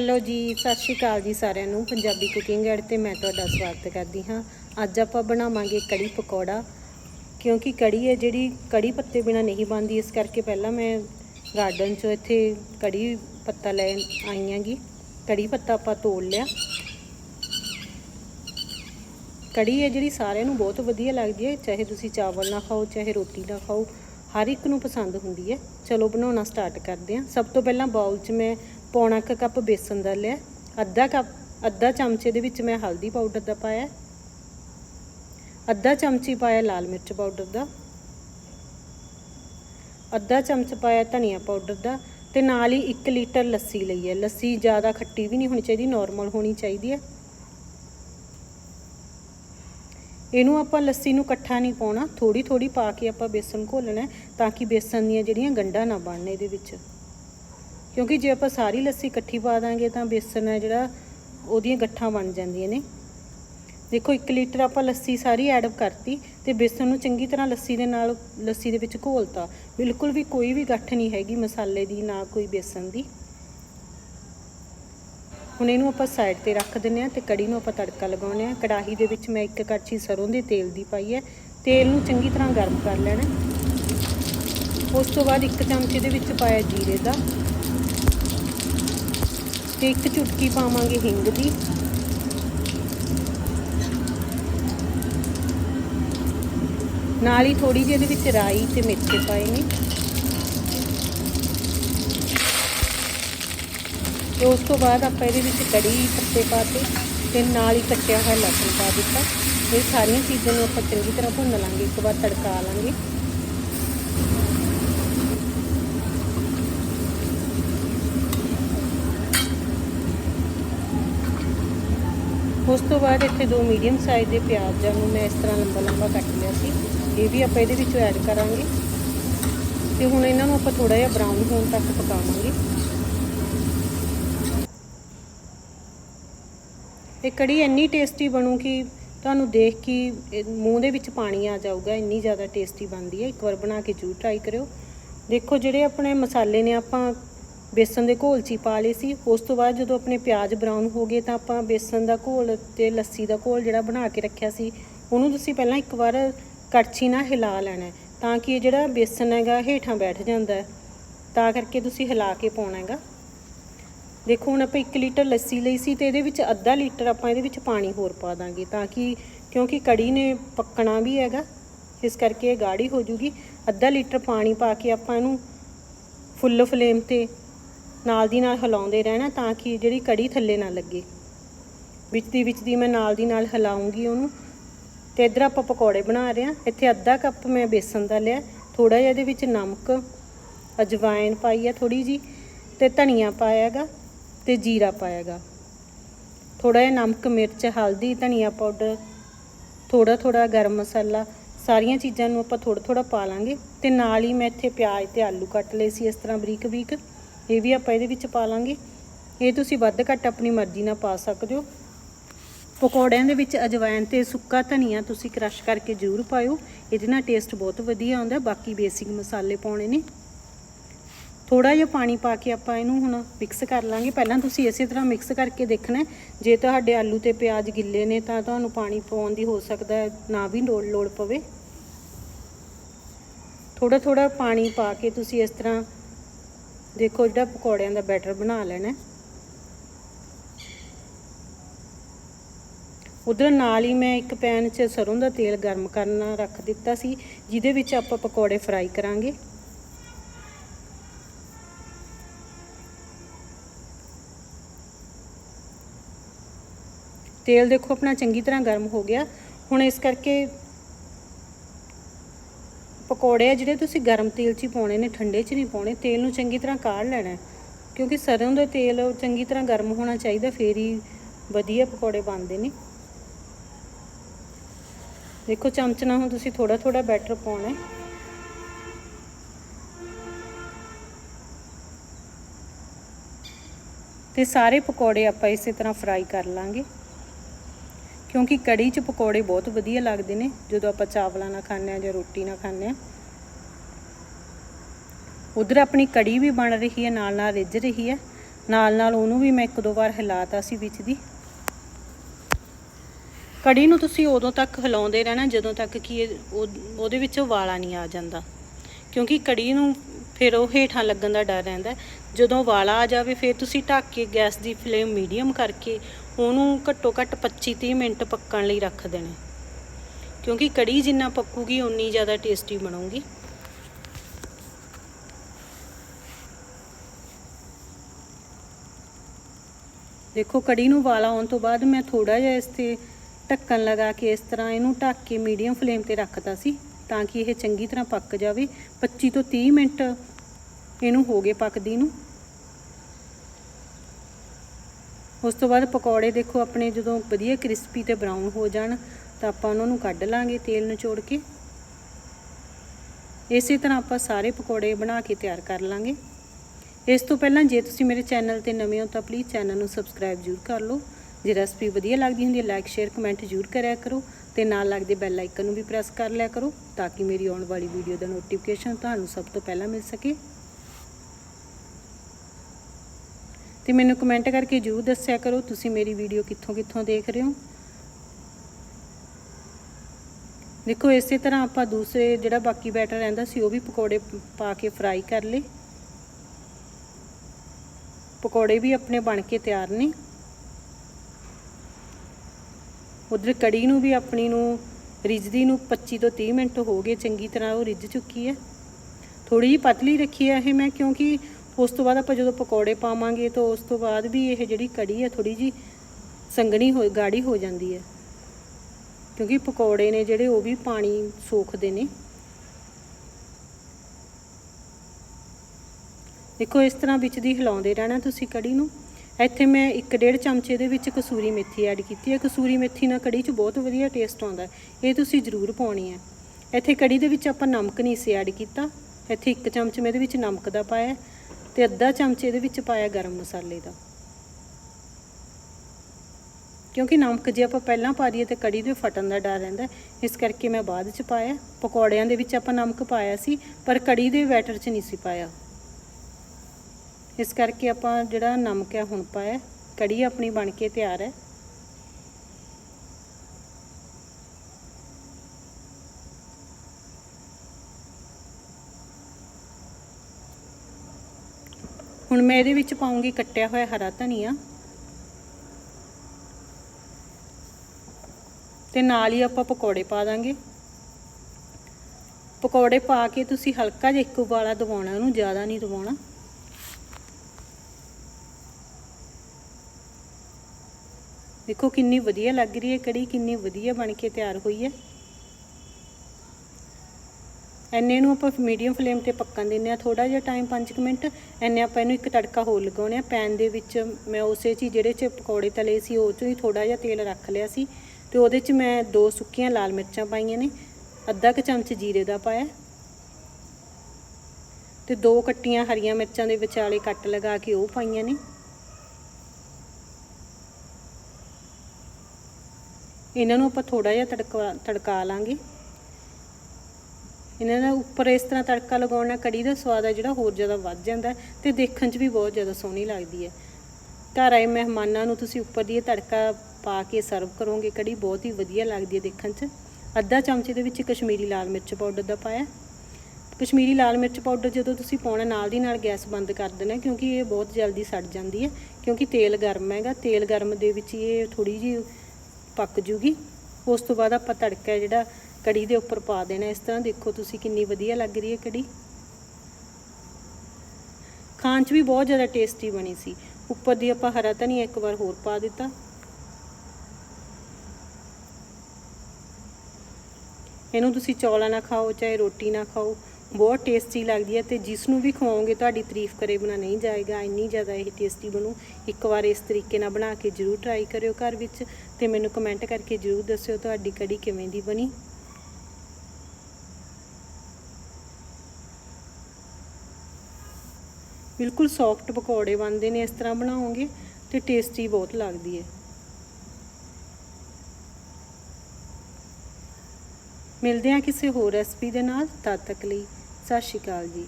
Hello ਜੀ, ਸਤਿ ਸ਼੍ਰੀ ਅਕਾਲ ਜੀ ਸਾਰਿਆਂ ਨੂੰ, ਪੰਜਾਬੀ ਕੁਕਿੰਗ ਐਡ ਤੇ ਮੈਂ ਤੁਹਾਡਾ ਸਵਾਗਤ ਕਰਦੀ ਹਾਂ। ਅੱਜ ਆਪਾਂ ਬਣਾਵਾਂਗੇ ਕੜੀ ਪਕੌੜਾ, ਕਿਉਂਕਿ ਕੜੀ ਹੈ ਜਿਹੜੀ ਕੜੀ ਪੱਤੇ ਬਿਨਾ ਨਹੀਂ ਬਣਦੀ, ਇਸ ਕਰਕੇ ਪਹਿਲਾਂ ਮੈਂ ਗਾਰਡਨ 'ਚੋਂ ਇੱਥੇ ਕੜੀ ਪੱਤਾ ਲੈ ਆਈ ਆਂਗੀ ਕੜੀ ਪੱਤਾ ਆਪਾਂ ਤੋੜ ਲਿਆ। ਕੜੀ ਹੈ ਜਿਹੜੀ ਸਾਰਿਆਂ ਨੂੰ ਬਹੁਤ ਵਧੀਆ ਲੱਗਦੀ ਹੈ, ਚਾਹੇ ਤੁਸੀਂ ਚਾਵਲ ਨਾਲ ਖਾਓ, ਚਾਹੇ ਰੋਟੀ ਨਾਲ ਖਾਓ, ਹਰ ਇੱਕ ਨੂੰ ਪਸੰਦ ਹੁੰਦੀ ਹੈ। ਚਲੋ ਬਣਾਉਣਾ ਸਟਾਰਟ ਕਰਦੇ ਹਾਂ। ਸਭ ਤੋਂ ਪਹਿਲਾਂ ਬਾਉਲ 'ਚ ਮੈਂ ਪੌਣਾ ਕੁ ਕੱਪ ਬੇਸਨ ਦਾ ਲਿਆ। ਅੱਧਾ ਕੱਪ, ਅੱਧਾ ਚਮਚੇ ਦੇ ਵਿੱਚ ਮੈਂ ਹਲਦੀ ਪਾਊਡਰ ਦਾ ਪਾਇਆ। ਅੱਧਾ ਚਮਚੀ ਪਾਇਆ ਲਾਲ ਮਿਰਚ ਪਾਊਡਰ ਦਾ। ਅੱਧਾ ਚਮਚ ਪਾਇਆ ਧਨੀਆ ਪਾਊਡਰ ਦਾ ਤੇ ਨਾਲ ਹੀ 1 ਲੀਟਰ ਲੱਸੀ ਲਈ ਹੈ। ਲੱਸੀ ਜ਼ਿਆਦਾ ਖੱਟੀ ਵੀ ਨਹੀਂ ਹੋਣੀ ਚਾਹੀਦੀ ਨਾਰਮਲ ਹੋਣੀ ਚਾਹੀਦੀ ਹੈ। ਇਹਨੂੰ ਆਪਾਂ ਲੱਸੀ ਨੂੰ ਇਕੱਠਾ ਨਹੀਂ ਪਾਉਣਾ। ਥੋੜੀ ਥੋੜੀ ਪਾ ਕੇ ਆਪਾਂ ਬੇਸਨ ਘੋਲਣਾ ਤਾਂ ਕਿ ਬੇਸਨ ਦੀਆਂ ਜਿਹੜੀਆਂ ਗੰਢਾਂ ਨਾ ਬਣਨ ਇਹਦੇ ਵਿੱਚ। ਕਿਉਂਕਿ ਜੇ ਆਪਾਂ ਸਾਰੀ ਲੱਸੀ ਇਕੱਠੀ ਪਾ ਦਾਂਗੇ ਤਾਂ ਬੇਸਨ ਹੈ ਜਿਹੜਾ ਉਹਦੀਆਂ ਗੱਠਾਂ ਬਣ ਜਾਂਦੀਆਂ ਨੇ। ਦੇਖੋ 1 ਲੀਟਰ ਆਪਾਂ ਲੱਸੀ ਸਾਰੀ ਐਡ ਕਰਤੀ ਤੇ ਬੇਸਨ ਨੂੰ ਚੰਗੀ ਤਰ੍ਹਾਂ ਲੱਸੀ ਦੇ ਨਾਲ, ਲੱਸੀ ਦੇ ਵਿੱਚ ਘੋਲਤਾ। ਬਿਲਕੁਲ ਵੀ ਕੋਈ ਵੀ ਗੱਠ ਨਹੀਂ ਹੈਗੀ ਮਸਾਲੇ ਦੀ, ਨਾ ਕੋਈ ਬੇਸਨ ਦੀ। ਹੁਣ ਇਹਨੂੰ ਆਪਾਂ ਸਾਈਡ ਤੇ ਰੱਖ ਦਿੰਨੇ ਆ ਤੇ ਕੜੀ ਨੂੰ ਆਪਾਂ ਤੜਕਾ ਲਗਾਉਣੇ ਆ ਕੜਾਹੀ ਦੇ ਵਿੱਚ ਮੈਂ ਇੱਕ ਕੜਛੀ ਸਰੋਂ ਦੇ ਤੇਲ ਦੀ ਪਾਈ ਹੈ। ਤੇਲ ਨੂੰ ਚੰਗੀ ਤਰ੍ਹਾਂ ਗਰਮ ਕਰ ਲੈਣਾ। ਉਸ ਤੋਂ ਬਾਅਦ ਇੱਕ ਚਮਚੇ ਦੇ ਵਿੱਚ ਪਾਇਆ ਜੀਰੇ ਦਾ। ਤੇ ਇੱਕ ਚੁਟਕੀ ਪਾਵਾਂਗੇ ਹਿੰਗ ਦੀ। ਨਾਲ ਹੀ ਥੋੜੀ ਜਿਹੀ ਇਹਦੇ ਵਿੱਚ ਰਾਈ ਤੇ ਮੇਥੇ ਪਾਏ ਨੇ ਤੇ ਉਸ ਤੋਂ ਬਾਅਦ ਆਪਾਂ ਇਹਦੇ ਵਿੱਚ ਕੜੀ ਪੱਤੇ ਪਾਤੇ ਤੇ ਨਾਲ ਹੀ ਕੱਟਿਆ ਹੋਇਆ ਲਸਣ ਪਾ ਦਿੱਤਾ। ਇਹ ਸਾਰੀਆਂ ਚੀਜ਼ਾਂ ਨੂੰ ਆਪਾਂ ਚੰਗੀ ਤਰ੍ਹਾਂ ਭੁੰਨ ਲਾਂਗੇ, ਇੱਕ ਵਾਰ ਤੜਕਾ ਲਾਂਗੇ। ਉਸ ਤੋਂ ਬਾਅਦ ਇੱਥੇ ਦੋ ਮੀਡੀਅਮ ਸਾਈਜ਼ ਦੇ ਪਿਆਜ਼ਾਂ ਨੂੰ ਮੈਂ ਇਸ ਤਰ੍ਹਾਂ ਲੰਬਾ ਲੰਬਾ ਕੱਟ ਲਿਆ ਸੀ, ਇਹ ਵੀ ਆਪਾਂ ਇਹਦੇ ਵਿੱਚੋਂ ਐਡ ਕਰਾਂਗੇ। ਤੇ ਹੁਣ ਇਹਨਾਂ ਨੂੰ ਆਪਾਂ ਥੋੜਾ ਜਿਹਾ ਬਰਾਊਨ ਹੋਣ ਤੱਕ ਪਕਾਵਾਂਗੇ। ਇਹ ਕੜੀ ਇੰਨੀ ਟੇਸਟੀ ਬਣੂ ਕਿ ਤੁਹਾਨੂੰ ਦੇਖ ਕੇ ਮੂੰਹ ਦੇ ਵਿੱਚ ਪਾਣੀ ਆ ਜਾਊਗਾ, ਇੰਨੀ ਜ਼ਿਆਦਾ ਟੇਸਟੀ ਬਣਦੀ ਹੈ। ਇੱਕ ਵਾਰ ਬਣਾ ਕੇ ਜ਼ਰੂਰ ਟਰਾਈ ਕਰਿਓ। ਦੇਖੋ ਜਿਹੜੇ ਆਪਣੇ ਮਸਾਲੇ ਨੇ, ਆਪਾਂ ਬੇਸਨ ਦੇ ਘੋਲ 'ਚ ਹੀ ਪਾ ਲਏ ਸੀ। ਉਸ ਤੋਂ ਬਾਅਦ ਜਦੋਂ ਆਪਣੇ ਪਿਆਜ਼ ਬਰਾਊਨ ਹੋ ਗਏ ਤਾਂ ਆਪਾਂ ਬੇਸਨ ਦਾ ਘੋਲ ਤੇ ਲੱਸੀ ਦਾ ਘੋਲ ਜਿਹੜਾ ਬਣਾ ਕੇ ਰੱਖਿਆ ਸੀ, ਉਹਨੂੰ ਤੁਸੀਂ ਪਹਿਲਾਂ ਇੱਕ ਵਾਰ ਕੜਛੀ ਨਾਲ ਹਿਲਾ ਲੈਣਾ ਤਾਂ ਕਿ ਇਹ ਜਿਹੜਾ ਬੇਸਨ ਹੈਗਾ ਹੇਠਾਂ ਬੈਠ ਜਾਂਦਾ ਹੈ। ਤਾਂ ਕਰਕੇ ਤੁਸੀਂ ਹਿਲਾ ਕੇ ਪਾਉਣਾ ਹੈਗਾ। ਦੇਖੋ, ਹੁਣ ਆਪਾਂ 1 ਲੀਟਰ ਲੱਸੀ ਲਈ ਸੀ ਤੇ ਇਹਦੇ ਵਿੱਚ ਅੱਧਾ ਲੀਟਰ ਆਪਾਂ ਇਹਦੇ ਵਿੱਚ ਪਾਣੀ ਹੋਰ ਪਾ ਦਾਂਗੇ ਤਾਂ ਕਿ ਕਿਉਂਕਿ ਕੜੀ ਨੇ ਪੱਕਣਾ ਵੀ ਹੈਗਾ, ਇਸ ਕਰਕੇ ਇਹ ਗਾੜੀ ਹੋ ਜੂਗੀ। ਅੱਧਾ ਲੀਟਰ ਪਾਣੀ ਪਾ ਕੇ ਆਪਾਂ ਇਹਨੂੰ ਫੁੱਲ ਫਲੇਮ ਤੇ ਨਾਲ ਦੀ ਨਾਲ ਹਿਲਾਉਂਦੇ ਰਹਿਣਾ ਤਾਂ ਕਿ ਜਿਹੜੀ ਕੜੀ ਥੱਲੇ ਨਾ ਲੱਗੇ। ਵਿੱਚ ਦੀ ਵਿੱਚ ਦੀ ਮੈਂ ਨਾਲ ਦੀ ਨਾਲ ਹਿਲਾਉਂਗੀ ਉਹਨੂੰ। ਤੇ ਇਧਰ ਆਪਾਂ ਪਕੌੜੇ ਬਣਾ ਰਹੇ ਹਾਂ। ਇੱਥੇ ਅੱਧਾ ਕੱਪ ਮੈਂ ਬੇਸਨ ਦਾ ਲਿਆ। ਥੋੜਾ ਜਿਹਾ ਇਹਦੇ ਵਿੱਚ ਨਮਕ ਅਜਵਾਇਨ ਪਾਈ ਆ ਥੋੜੀ ਜੀ ਤੇ ਧਨੀਆ ਪਾਇਆਗਾ ਤੇ ਜੀਰਾ ਪਾਇਆਗਾ ਥੋੜਾ ਜਿਹਾ ਨਮਕ, ਮਿਰਚ, ਹਲਦੀ, ਧਨੀਆ ਪਾਊਡਰ ਥੋੜਾ ਥੋੜਾ ਗਰਮ ਮਸਾਲਾ, ਸਾਰੀਆਂ ਚੀਜ਼ਾਂ ਨੂੰ ਆਪਾਂ ਥੋੜਾ ਥੋੜਾ ਪਾ ਲਾਂਗੇ। ਤੇ ਨਾਲ ਹੀ ਮੈਂ ਇੱਥੇ ਪਿਆਜ਼ ਤੇ ਆਲੂ ਕੱਟ ਲਏ ਸੀ ਇਸ ਤਰ੍ਹਾਂ ਬਰੀਕ ਬਰੀਕ ਇਹ ਵੀ ਆਪਾਂ ਇਹਦੇ ਵਿੱਚ ਪਾ ਲਾਂਗੇ। ਇਹ ਤੁਸੀਂ ਵੱਧ ਘੱਟ ਆਪਣੀ ਮਰਜ਼ੀ ਨਾਲ ਪਾ ਸਕਦੇ ਹੋ। ਪਕੌੜਿਆਂ ਦੇ ਵਿੱਚ ਅਜਵਾਇਣ ਤੇ ਸੁੱਕਾ ਧਨੀਆ ਤੁਸੀਂ ਕ੍ਰਸ਼ ਕਰਕੇ ਜ਼ਰੂਰ ਪਾਇਓ। ਇਹਦੇ ਨਾਲ ਟੇਸਟ ਬਹੁਤ ਵਧੀਆ ਆਉਂਦਾ ਬਾਕੀ ਬੇਸਿਕ ਮਸਾਲੇ ਪਾਉਣੇ ਨੇ। ਥੋੜਾ ਜਿਹਾ ਪਾਣੀ ਪਾ ਕੇ ਆਪਾਂ ਇਹਨੂੰ ਹੁਣ ਮਿਕਸ ਕਰ ਲਾਂਗੇ। ਪਹਿਲਾਂ ਤੁਸੀਂ ਇਸੇ ਤਰ੍ਹਾਂ ਮਿਕਸ ਕਰਕੇ ਦੇਖਣਾ ਜੇ ਤੁਹਾਡੇ ਆਲੂ ਤੇ ਪਿਆਜ਼ ਗਿੱਲੇ ਨੇ ਤਾਂ ਤੁਹਾਨੂੰ ਪਾਣੀ ਪਾਉਣ ਦੀ ਹੋ ਸਕਦਾ ਨਾ ਵੀ ਲੋੜ ਲੋੜ ਪਵੇ। ਥੋੜਾ ਥੋੜਾ ਪਾਣੀ ਪਾ ਕੇ ਤੁਸੀਂ ਇਸ ਤਰ੍ਹਾਂ ਦੇਖੋ ਜਿਹੜਾ ਪਕੌੜਿਆਂ ਦਾ ਬੈਟਰ ਬਣਾ ਲੈਣਾ ਉਧਰ ਨਾਲ ਹੀ ਮੈਂ ਇੱਕ ਪੈਨ 'ਚ ਸਰੋਂ ਦਾ ਤੇਲ ਗਰਮ ਕਰਨਾ ਰੱਖ ਦਿੱਤਾ ਸੀ, ਜਿਹਦੇ ਵਿੱਚ ਆਪਾਂ ਪਕੌੜੇ ਫਰਾਈ ਕਰਾਂਗੇ। ਤੇਲ ਦੇਖੋ ਆਪਣਾ ਚੰਗੀ ਤਰ੍ਹਾਂ ਗਰਮ ਹੋ ਗਿਆ। ਹੁਣ ਇਸ ਕਰਕੇ ਪਕੌੜੇ ਆ ਜਿਹੜੇ ਤੁਸੀਂ ਗਰਮ ਤੇਲ 'ਚ ਹੀ ਪਾਉਣੇ ਨੇ, ਠੰਡੇ 'ਚ ਨਹੀਂ ਪਾਉਣੇ, ਤੇਲ ਨੂੰ ਚੰਗੀ ਤਰ੍ਹਾਂ ਕਾੜ ਲੈਣਾ ਕਿਉਂਕਿ ਸਰੋਂ ਦਾ ਤੇਲ ਚੰਗੀ ਤਰ੍ਹਾਂ ਗਰਮ ਹੋਣਾ ਚਾਹੀਦਾ, ਫੇਰ ਹੀ ਵਧੀਆ ਪਕੌੜੇ ਬਣਦੇ ਨੇ। ਦੇਖੋ ਚਮਚ ਨਾਲ ਹੁਣ ਤੁਸੀਂ ਥੋੜਾ ਥੋੜਾ ਬੈਟਰ ਪਾਉਣਾ ਹੈ। ਤੇ ਸਾਰੇ ਪਕੌੜੇ ਆਪਾਂ ਇਸੇ ਤਰ੍ਹਾਂ ਫਰਾਈ ਕਰ ਲਾਂਗੇ। ਕਿਉਂਕਿ ਕੜੀ 'ਚ ਪਕੌੜੇ ਬਹੁਤ ਵਧੀਆ ਲੱਗਦੇ ਨੇ, ਜਦੋਂ ਆਪਾਂ ਚਾਵਲਾਂ ਨਾਲ ਖਾਂਦੇ ਆ ਜਾਂ ਰੋਟੀ ਨਾਲ ਖਾਂਦੇ ਆ ਉਧਰ ਆਪਣੀ ਕੜੀ ਵੀ ਬਣ ਰਹੀ ਹੈ ਨਾਲ ਨਾਲ ਰਿੱਝ ਰਹੀ ਹੈ। ਨਾਲ ਨਾਲ ਉਹਨੂੰ ਵੀ ਮੈਂ ਇੱਕ ਦੋ ਵਾਰ ਹਿਲਾਤਾ ਸੀ ਵਿੱਚ ਦੀ। ਕੜੀ ਨੂੰ ਤੁਸੀਂ ਉਦੋਂ ਤੱਕ ਹਿਲਾਉਂਦੇ ਰਹਿਣਾ, ਜਦੋਂ ਤੱਕ ਕਿ ਇਹ- ਉਹਦੇ ਵਿੱਚੋਂ ਵਾਲਾ ਨਹੀਂ ਆ ਜਾਂਦਾ। ਕਿਉਂਕਿ ਕੜੀ ਨੂੰ ਫਿਰ ਉਹ ਹੇਠਾਂ ਲੱਗਣ ਦਾ ਡਰ ਰਹਿੰਦਾ ਜਦੋਂ ਵਾਲਾ ਆ ਜਾਵੇ, ਫਿਰ ਤੁਸੀਂ ਢੱਕ ਕੇ ਗੈਸ ਦੀ ਫਲੇਮ ਮੀਡੀਅਮ ਕਰਕੇ ਉਹਨੂੰ ਘੱਟੋ ਘੱਟ 25-30 ਮਿੰਟ ਪੱਕਣ ਲਈ ਰੱਖ ਦੇਣਾ। ਕਿਉਂਕਿ ਕੜੀ ਜਿੰਨਾ ਪੱਕੂਗੀ ਉਨੀ ਜ਼ਿਆਦਾ ਟੇਸਟੀ ਬਣੂਗੀ। ਦੇਖੋ, ਕੜੀ ਨੂੰ ਵਾਲਾ ਆਉਣ ਤੋਂ ਬਾਅਦ ਮੈਂ ਥੋੜਾ ਜਿਹਾ ਇਸ ਤੇ ਢੱਕਣ ਲਗਾ ਕੇ ਇਸ ਤਰ੍ਹਾਂ ਇਹਨੂੰ ਢੱਕ ਕੇ ਮੀਡੀਅਮ ਫਲੇਮ ਤੇ ਰੱਖਤਾ ਸੀ, ਤਾਂ ਕਿ ਇਹ ਚੰਗੀ ਤਰ੍ਹਾਂ ਪੱਕ ਜਾਵੇ। 25 ਤੋਂ 30 ਮਿੰਟ ਇਹਨੂੰ ਹੋ ਗਏ ਪੱਕਦੀ ਨੂੰ। ਉਸ ਤੋਂ ਬਾਅਦ ਪਕੌੜੇ ਦੇਖੋ ਆਪਣੇ ਜਦੋਂ ਵਧੀਆ ਕ੍ਰਿਸਪੀ ਤੇ ਬਰਾਊਨ ਹੋ ਜਾਣ ਤਾਂ ਆਪਾਂ ਉਹਨਾਂ ਨੂੰ ਕੱਢ ਲਾਂਗੇ ਤੇਲ ਨਿਚੋੜ ਕੇ। ਇਸੇ ਤਰ੍ਹਾਂ ਆਪਾਂ ਸਾਰੇ ਪਕੌੜੇ ਬਣਾ ਕੇ ਤਿਆਰ ਕਰ ਲਾਂਗੇ। ਇਸ ਤੋਂ ਪਹਿਲਾਂ ਜੇ ਤੁਸੀਂ ਮੇਰੇ ਚੈਨਲ ਤੇ ਨਵੇਂ ਹੋ ਤਾਂ ਪਲੀਜ਼ ਚੈਨਲ ਨੂੰ ਸਬਸਕ੍ਰਾਈਬ ਜ਼ਰੂਰ ਕਰ ਲਓ। ਜੇ ਰੈਸਪੀ ਵਧੀਆ ਲੱਗਦੀ ਹੁੰਦੀ ਹੈ ਲਾਈਕ ਸ਼ੇਅਰ ਕਮੈਂਟ ਜ਼ਰੂਰ ਕਰਿਆ ਕਰੋ ਤੇ ਨਾਲ ਲੱਗਦੇ ਬੈਲ ਆਈਕਨ ਨੂੰ ਵੀ ਪ੍ਰੈਸ ਕਰ ਲਿਆ ਕਰੋ ਤਾਂ ਕਿ ਮੇਰੀ ਆਉਣ ਵਾਲੀ ਵੀਡੀਓ ਦਾ ਨੋਟੀਫਿਕੇਸ਼ਨ ਤੁਹਾਨੂੰ ਸਭ ਤੋਂ ਪਹਿਲਾਂ ਮਿਲ ਸਕੇ। ਤੇ ਮੈਨੂੰ ਕਮੈਂਟ ਕਰਕੇ ਜ਼ਰੂਰ ਦੱਸਿਆ ਕਰੋ, ਤੁਸੀਂ ਮੇਰੀ ਵੀਡੀਓ ਕਿੱਥੋਂ ਕਿੱਥੋਂ ਦੇਖ ਰਹੇ ਹੋ। ਦੇਖੋ, ਇਸੇ ਤਰ੍ਹਾਂ ਆਪਾਂ ਦੂਸਰੇ ਜਿਹੜਾ ਬਾਕੀ ਬੈਟਰ ਰਹਿੰਦਾ ਸੀ, ਉਹ ਵੀ ਪਕੌੜੇ ਪਾ ਕੇ ਫਰਾਈ ਕਰ ਲਏ। ਪਕੌੜੇ ਵੀ ਆਪਣੇ ਬਣ ਕੇ ਤਿਆਰ ਨੇ। ਉਧਰ ਕੜੀ ਨੂੰ ਵੀ ਆਪਣੀ ਨੂੰ, ਰਿੱਝਦੀ ਨੂੰ 25 ਤੋਂ 30 ਮਿੰਟ ਹੋ ਗਏ, ਚੰਗੀ ਤਰ੍ਹਾਂ ਉਹ ਰਿੱਝ ਚੁੱਕੀ ਹੈ। ਥੋੜੀ ਜਿਹੀ ਪਤਲੀ ਰੱਖੀ ਹੈ ਇਹ ਮੈਂ, ਕਿਉਂਕਿ ਉਸ ਤੋਂ ਬਾਅਦ ਆਪਾਂ ਜਦੋਂ ਪਕੌੜੇ ਪਾਵਾਂਗੇ ਤਾਂ ਉਸ ਤੋਂ ਬਾਅਦ ਵੀ ਇਹ ਜਿਹੜੀ ਕੜੀ ਹੈ ਥੋੜੀ ਜੀ ਸੰਘਣੀ ਹੋ ਗਾੜੀ ਹੋ ਜਾਂਦੀ ਹੈ। ਕਿਉਂਕਿ ਪਕੌੜੇ ਨੇ ਜਿਹੜੇ ਉਹ ਵੀ ਪਾਣੀ ਸੋਖਦੇ ਨੇ। ਦੇਖੋ, ਇਸ ਤਰ੍ਹਾਂ ਵਿੱਚ ਦੀ ਹਿਲਾਉਂਦੇ ਰਹਿਣਾ ਤੁਸੀਂ ਕੜੀ ਨੂੰ। ਇੱਥੇ ਮੈਂ 1.5 ਚਮਚੇ ਦੇ ਵਿੱਚ ਕਸੂਰੀ ਮੇਥੀ ਐਡ ਕੀਤੀ ਹੈ। ਕਸੂਰੀ ਮੇਥੀ ਨਾਲ ਕੜੀ 'ਚ ਬਹੁਤ ਵਧੀਆ ਟੇਸਟ ਆਉਂਦਾ ਇਹ ਤੁਸੀਂ ਜ਼ਰੂਰ ਪਾਉਣੀ ਹੈ। ਇੱਥੇ ਕੜੀ ਦੇ ਵਿੱਚ ਆਪਾਂ ਨਮਕ ਨਹੀਂ ਸੀ ਐਡ ਕੀਤਾ। ਇੱਥੇ 1 ਚਮਚ ਮੈਂ ਇਹਦੇ ਵਿੱਚ ਨਮਕ ਦਾ ਪਾਇਆ। ਤੇ ਅੱਧਾ ਚਮਚ ਇਹਦੇ ਵਿੱਚ ਪਾਇਆ ਗਰਮ ਮਸਾਲੇ ਦਾ। ਕਿਉਂਕਿ ਨਮਕ ਜੇ ਆਪਾਂ ਪਹਿਲਾਂ ਪਾ ਦਈਏ ਤੇ ਕੜੀ ਦੇ ਫਟਣ ਦਾ ਡਰ ਰਹਿੰਦਾ ਇਸ ਕਰਕੇ ਮੈਂ ਬਾਅਦ ਚ ਪਾਇਆ। ਪਕੌੜਿਆਂ ਦੇ ਵਿੱਚ ਆਪਾਂ ਨਮਕ ਪਾਇਆ ਸੀ, ਪਰ ਕੜੀ ਦੇ ਬੈਟਰ 'ਚ ਨਹੀਂ ਸੀ ਪਾਇਆ। ਇਸ ਕਰਕੇ ਆਪਾਂ ਜਿਹੜਾ ਨਮਕ ਹੈ ਹੁਣ ਪਾਇਆ, ਕੜੀ ਆਪਣੀ ਬਣ ਕੇ ਤਿਆਰ ਹੈ। ਹੁਣ ਮੈਂ ਇਹਦੇ ਵਿੱਚ ਪਾਉਂਗੀ ਕੱਟਿਆ ਹੋਇਆ ਹਰਾ ਧਨੀਆ। ਤੇ ਨਾਲ ਹੀ ਆਪਾਂ ਪਕੌੜੇ ਪਾ ਦਾਂਗੇ। ਪਕੌੜੇ ਪਾ ਕੇ ਤੁਸੀਂ ਹਲਕਾ ਜਿਹਾ ਇੱਕ ਉਬਾਲਾ ਦਵਾਉਣਾ, ਉਹਨੂੰ ਜ਼ਿਆਦਾ ਨਹੀਂ ਦਵਾਉਣਾ। ਦੇਖੋ ਕਿੰਨੀ ਵਧੀਆ ਲੱਗ ਰਹੀ ਹੈ, ਕੜੀ ਕਿੰਨੀ ਵਧੀਆ ਬਣ ਕੇ ਤਿਆਰ ਹੋਈ ਹੈ। ਐਨੇ ਨੂੰ ਆਪਾਂ ਮੀਡੀਅਮ ਫਲੇਮ ਤੇ ਪੱਕਣ ਦਿੰਦੇ ਆ ਥੋੜਾ ਜਿਹਾ ਟਾਈਮ 5 ਮਿੰਟ, ਐਨੇ ਆਪਾਂ ਇਹਨੂੰ ਇੱਕ ਤੜਕਾ ਹੋਰ ਲਗਾਉਣੇ ਆ ਪੈਨ ਦੇ ਵਿੱਚ ਮੈਂ ਉਸੇ 'ਚ ਹੀ ਜਿਹੜੇ 'ਚ ਪਕੌੜੇ ਤਲੇ ਸੀ, ਉਹ 'ਚੋਂ ਹੀ ਥੋੜਾ ਜਿਹਾ ਤੇਲ ਰੱਖ ਲਿਆ ਸੀ। ਤੇ ਉਹਦੇ 'ਚ ਮੈਂ ਦੋ ਸੁੱਕੀਆਂ ਲਾਲ ਮਿਰਚਾਂ ਪਾਈਆਂ ਨੇ, ਅੱਧਾ ਕੁ ਚਮਚ ਜੀਰੇ ਦਾ ਪਾਇਆ। ਤੇ ਦੋ ਕੱਟੀਆਂ ਹਰੀਆਂ ਮਿਰਚਾਂ ਦੇ ਵਿਚਾਲੇ ਕੱਟ ਲਗਾ ਕੇ ਉਹ ਪਾਈਆਂ ਨੇ। ਇਹਨਾਂ ਨੂੰ ਆਪਾਂ ਥੋੜਾ ਜਿਹਾ ਤੜਕਾ ਤੜਕਾ ਲਾਂਗੇ। ਇਹਨਾਂ ਦਾ ਉੱਪਰ ਇਸ ਤਰ੍ਹਾਂ ਤੜਕਾ ਲਗਾਉਣ ਨਾਲ ਕੜੀ ਦਾ ਸਵਾਦ ਆ ਜਿਹੜਾ ਹੋਰ ਜ਼ਿਆਦਾ ਵੱਧ ਜਾਂਦਾ ਹੈ ਤੇ ਦੇਖਣ 'ਚ ਵੀ ਬਹੁਤ ਜ਼ਿਆਦਾ ਸੋਹਣੀ ਲੱਗਦੀ ਹੈ। ਘਰ ਆਏ ਮਹਿਮਾਨਾਂ ਨੂੰ ਤੁਸੀਂ ਉੱਪਰ ਦੀ ਇਹ ਤੜਕਾ ਪਾ ਕੇ ਸਰਵ ਕਰੋਗੇ, ਕੜੀ ਬਹੁਤ ਹੀ ਵਧੀਆ ਲੱਗਦੀ ਹੈ ਦੇਖਣ 'ਚ। ਅੱਧਾ ਚਮਚੇ ਦੇ ਵਿੱਚ ਕਸ਼ਮੀਰੀ ਲਾਲ ਮਿਰਚ ਪਾਊਡਰ ਦਾ ਪਾਇਆ। ਕਸ਼ਮੀਰੀ ਲਾਲ ਮਿਰਚ ਪਾਊਡਰ ਜਦੋਂ ਤੁਸੀਂ ਪਾਉਣਾ, ਨਾਲ ਦੀ ਨਾਲ ਗੈਸ ਬੰਦ ਕਰ ਦੇਣਾ ਕਿਉਂਕਿ ਇਹ ਬਹੁਤ ਜਲਦੀ ਸੜ ਜਾਂਦੀ ਹੈ, ਕਿਉਂਕਿ ਤੇਲ ਗਰਮ ਹੈਗਾ, ਤੇਲ ਗਰਮ ਦੇ ਵਿੱਚ ਇਹ ਥੋੜੀ ਜਿਹੀ ਪੱਕ ਜੂਗੀ। ਉਸ ਤੋਂ ਬਾਅਦ ਆਪਾਂ ਤੜਕਾ ਜਿਹੜਾ ਕੜੀ ਦੇ ਉੱਪਰ ਪਾ ਦੇਣਾ। ਇਸ ਤਰ੍ਹਾਂ ਦੇਖੋ ਤੁਸੀਂ ਕਿੰਨੀ ਵਧੀਆ ਲੱਗ ਰਹੀ ਹੈ ਕੜੀ। ਖਾਣ 'ਚ ਵੀ ਬਹੁਤ ਜ਼ਿਆਦਾ ਟੇਸਟੀ ਬਣੀ ਸੀ। ਉੱਪਰ ਦੀ ਆਪਾਂ ਹਰਾ ਧਨੀਆ ਇੱਕ ਵਾਰ ਹੋਰ ਪਾ ਦਿੱਤਾ। ਇਹਨੂੰ ਤੁਸੀਂ ਚੌਲਾਂ ਨਾਲ ਖਾਓ, ਚਾਹੇ ਰੋਟੀ ਨਾਲ ਖਾਓ। ਬਹੁਤ ਟੇਸਟੀ ਲੱਗਦੀ ਹੈ ਤੇ ਜਿਸ ਨੂੰ ਵੀ ਖਵਾਓਗੇ ਤੁਹਾਡੀ ਤਾਰੀਫ ਕਰੇ ਬਿਨਾ ਨਹੀਂ ਜਾਏਗਾ। ਇੰਨੀ ਜ਼ਿਆਦਾ ਇਹ ਟੇਸਟੀ ਬਣੂ। ਇੱਕ ਵਾਰ ਇਸ ਤਰੀਕੇ ਨਾਲ ਬਣਾ ਕੇ ਜ਼ਰੂਰ ਟਰਾਈ ਕਰਿਓ ਘਰ ਵਿੱਚ ਤੇ ਮੈਨੂੰ ਕਮੈਂਟ ਕਰਕੇ ਜ਼ਰੂਰ ਦੱਸਿਓ ਤੁਹਾਡੀ ਕੜੀ ਕਿਵੇਂ ਦੀ ਬਣੀ। ਬਿਲਕੁਲ ਸੌਫਟ ਪਕੌੜੇ ਬਣਦੇ ਨੇ, ਇਸ ਤਰ੍ਹਾਂ ਬਣਾਓਗੇ ਤੇ ਟੇਸਟੀ ਬਹੁਤ ਲੱਗਦੀ ਹੈ। ਮਿਲਦੇ ਹਾਂ ਕਿਸੇ ਹੋਰ ਰੈਸਪੀ ਦੇ ਨਾਲ, ਤਦ ਤੱਕ ਲਈ ਸਤਿ ਸ਼੍ਰੀ ਅਕਾਲ ਜੀ।